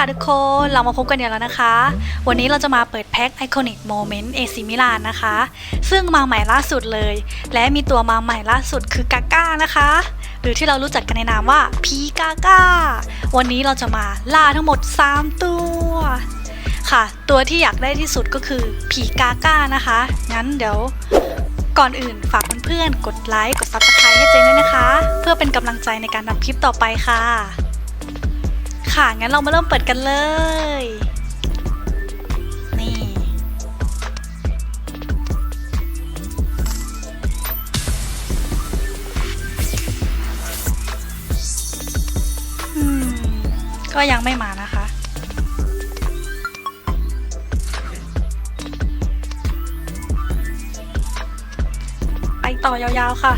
ค่ะทุกคน เรามาพบกันอีกแล้วนะคะ วันนี้เราจะมาเปิดแพ็ค Iconic Moment AC Milan นะคะ ซึ่งมาใหม่ล่าสุดเลย และมีตัวมาใหม่ล่าสุดคือกาก้านะคะ หรือที่เรารู้จักกันในนามว่าพีกาก้า วันนี้เราจะมาล่าทั้งหมด 3 ตัว ค่ะ ตัวที่อยากได้ที่สุดก็คือผีกาก้านะคะ งั้นเดี๋ยวก่อนอื่นฝากเพื่อนๆ กดไลค์ กด Subscribe ให้เจนด้วยนะคะ เพื่อเป็นกำลังใจในการทำคลิปต่อไปค่ะ ค่ะ งั้นเรามาเริ่มเปิดกันเลย นี่ อืม ก็ยังไม่มานะคะ ไปต่อยาวๆค่ะ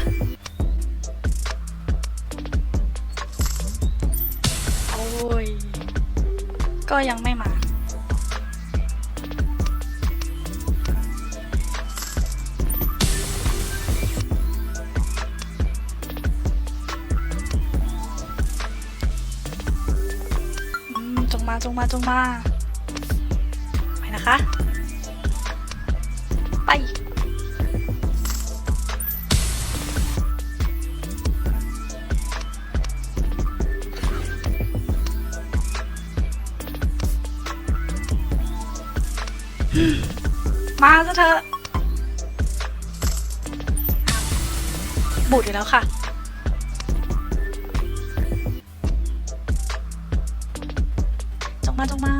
ก็ยังไม่มา จงมาจงมาจงมา ไปนะคะ ไป มาซะเถอะบูดอยู่แล้วค่ะ จงมาจงมา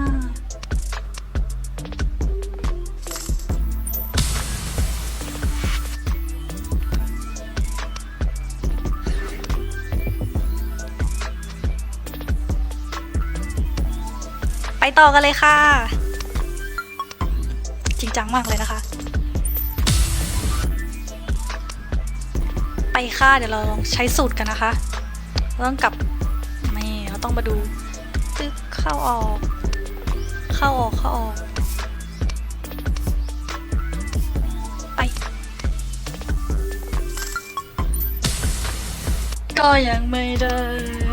ไปต่อกันเลยค่ะ จริงจังมากเลยนะคะ ไปค่ะเดี๋ยวเราลองใช้สูตรกันนะคะเราต้องกลับนี่เราต้องมาดูตึกเข้าออก เข้าออกเข้าออกไปก็ยังไม่ได้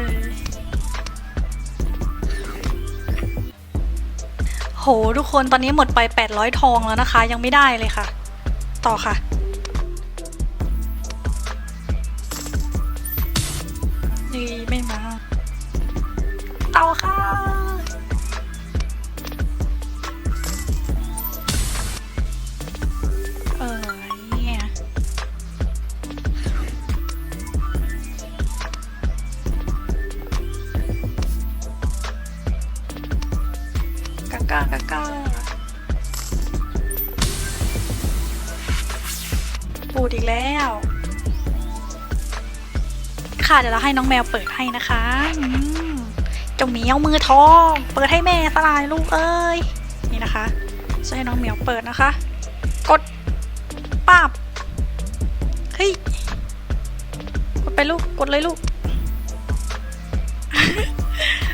หทุกคนตอนนี้หมดไป 800 ทองแล้วนะคะ ยังไม่ได้เลยค่ะ ต่อค่ะ เดี๋ยวเราให้น้องแมวเปิดให้นะคะอืมเจ้าเหมียวมือทอง เปิดให้แม่สลายลูกเอ้ยนี่นะคะจะให้น้องเหมียวเปิดนะคะ กดป้าบเฮ้ยกดไปลูกกดเลยลูก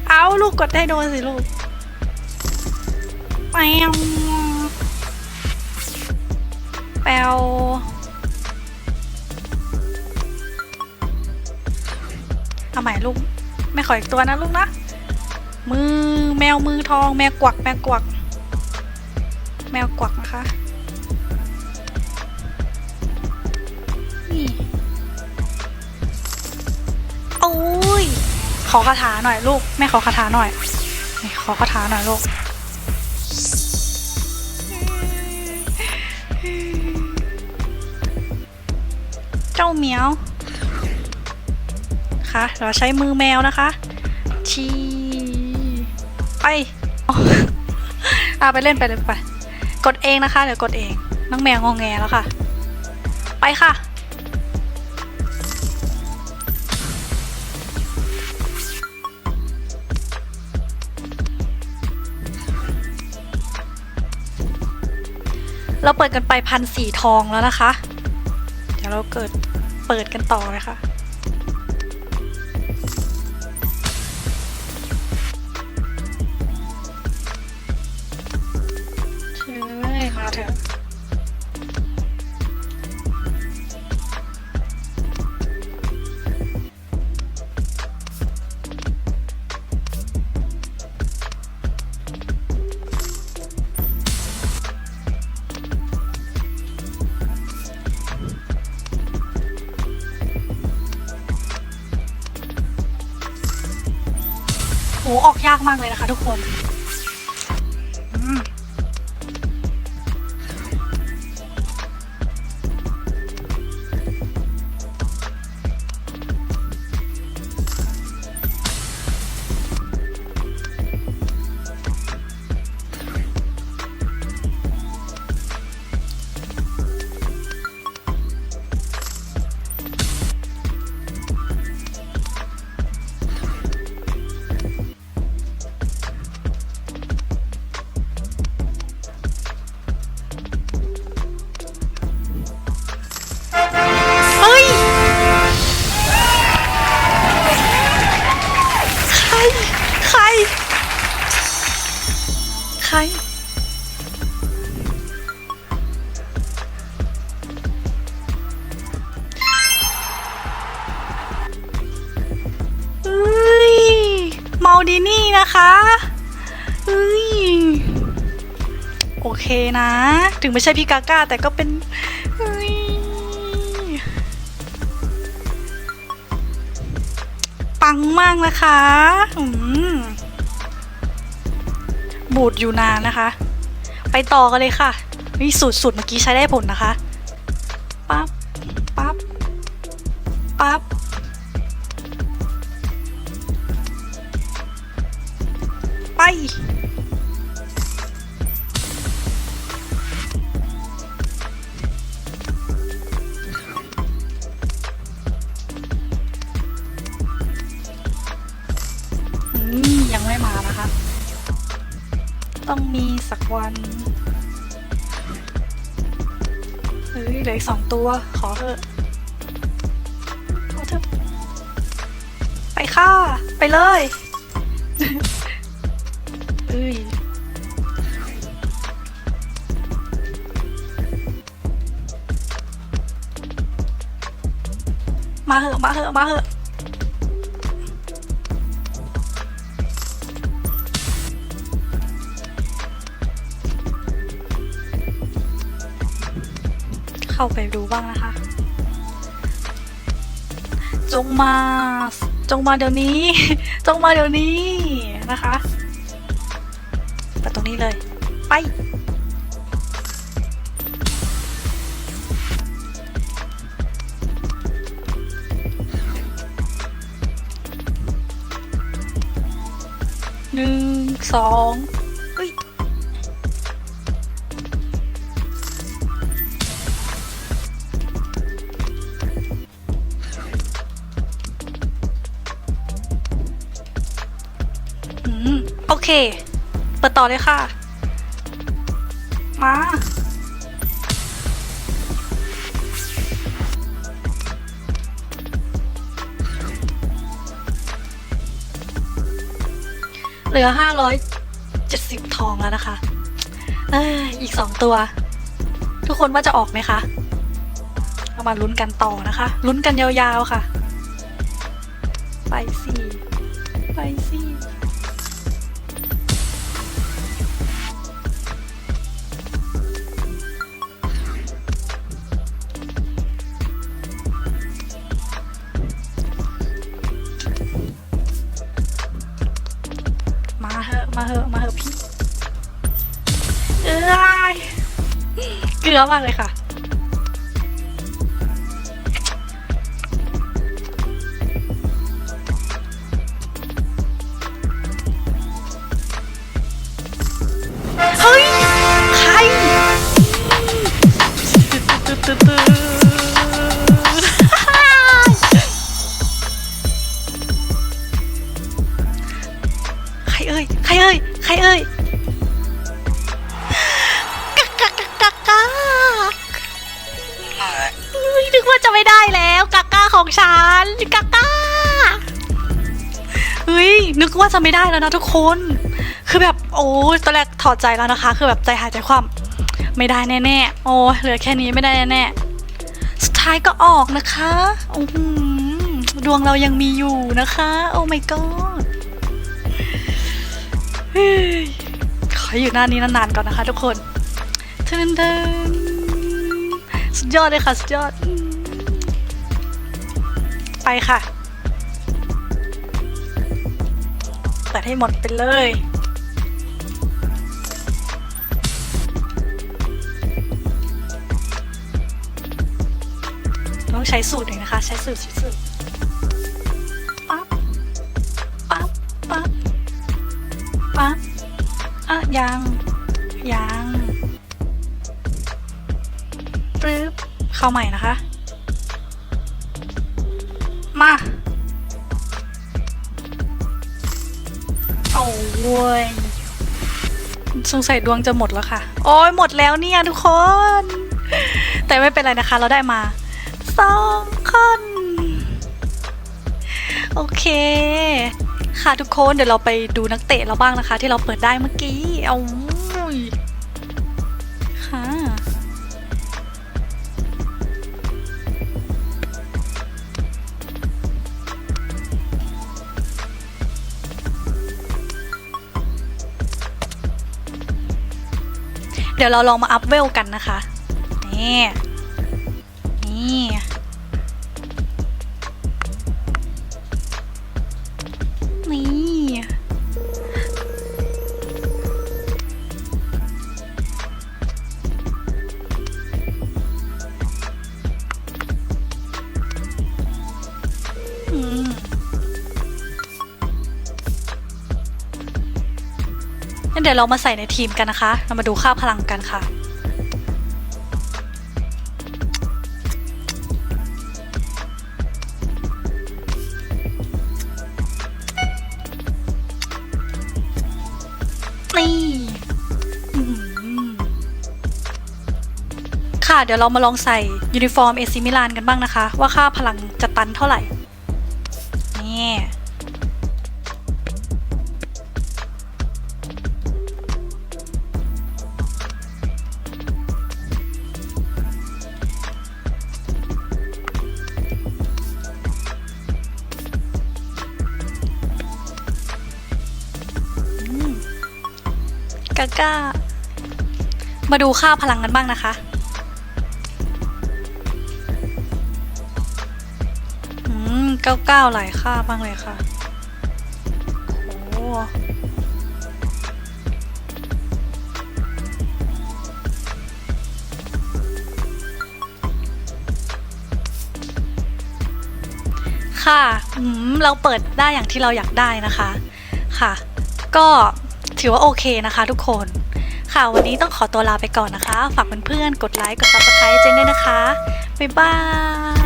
เอาลูกกดให้โดนสิลูกแปวแปว เอาใหม่ลูกไม่ขออีกตัวนะลูกนะ มือแมวมือทองแมวกวักแมวกวัก แมวกวักนะคะนี่โอ้ยขอคาถาหน่อยลูกแม่ขอคาถาหน่อยขอคาถาหน่อยลูกเจ้าเหมียว คะ เราใช้มือแมวนะคะชีไปอ๋ออะไปเล่นไปเลยไป กดเองนะคะ เดี๋ยวกดเอง น้องแมวงองแงแล้วค่ะ ไปค่ะ เราเปิดกันไปพันสี่ทองแล้วนะคะ เดี๋ยวเราเกิดเปิดกันต่อเลยค่ะากเลยนะคะทุกคน นะคะเฮ้ยโอเคนะ ถึงไม่ใช่พี่กาก้าแต่ก็เป็นเฮ้ยปังมากนะคะอืมบูดอยู่นานนะคะ ไปต่อกันเลยค่ะนี่สูตรสูตรเมื่อกี้ใช้ได้ผลนะคะ ปั๊บ ปั๊บ ปั๊บ ไม่มานะคะ ต้องมีสักวันเฮ้ยเหลืออีกสองตัว ขอเถอะขอเถอะ ไปค่ะ ไปเลยเอ้ยมาเหอะ มาเหอะ มาเหอะ เข้าไปดูบ้างนะคะ จงมา จงมาเดี๋ยวนี้ จงมาเดี๋ยวนี้นะคะไปตรงนี้เลย ไปหนึ่งสอง อืมโอเค เปิดต่อเลยค่ะ มา เหลือห้าร้อยเจ็ดสิบทองแล้วนะคะเอ้ยอีกสองตัว ทุกคนว่าจะออกไหมคะเรามาลุ้นกันต่อนะคะลุ้นกันยาวๆค่ะ ไปสิไปสิ เอ้ยเกลือมากเลยค่ะ เฮ้ย ใครใครเอ่ย ใครเอ่ย ใครเอ่ย นึกว่าจะไม่ได้แล้วกักก้าของฉันกักก้าเฮ้ยนึกว่าจะไม่ได้แล้วนะทุกคน คือแบบโอ้ตอนแรกถอดใจแล้วนะคะ คือแบบใจหายใจความไม่ได้แน่ๆโอ้เหลือแค่นี้ไม่ได้แน่ๆสุดท้ายก็ออกนะคะโอ้โหดวงเรายังมีอยู่นะคะ โอ้ my god เฮ้ยขออยู่หน้านี้นานๆก่อนนะคะทุกคนเทนเทนสุดยอดเลยค่ะ สุดยอด ไปค่ะ เปิดให้หมดไปเลย ต้องใช้สูตรหนึ่งนะคะ ใช้สูตรใช้สูตรปั๊บปั๊บปั๊บปั๊บอะยังยังปึ๊บเข้าใหม่นะคะ โอ้ยสงสัยดวงจะหมดแล้วค่ะ โอ้ยหมดแล้วเนี่ยทุกคน แต่ไม่เป็นไรนะคะ เราได้มาสองคนโอเค ค่ะทุกคนเดี๋ยวเราไปดูนักเตะเราบ้างนะคะ ที่เราเปิดได้เมื่อกี้เอา ดี๋ยวเราลองมาอัพเวลกันนะคะนี่นี่ เดี๋ยวเรามาใส่ในทีมกันนะคะ เรามาดูค่าพลังกันค่ะ นี่ค่ะ เดี๋ยวเรามาลองใส่ยูนิฟอร์มเอซิมิลานกันบ้างนะคะ ว่าค่าพลังจะตันเท่าไหร่ นี่าก้า มาดูค่าพลังกันบ้างนะคะอืมเก้าเก้าหลายค่าบ้างเลยค่ะโอ้ค่ะอืมเราเปิดได้อย่างที่เราอยากได้นะคะ ค่ะ ก็ ถือว่าโอเคนะคะทุกคน ค่ะวันนี้ต้องขอตัวลาไปก่อนนะคะ ฝากเพื่อนๆกดไลค์กด subscribe เจนด้วยนะคะ บ๊ายบาย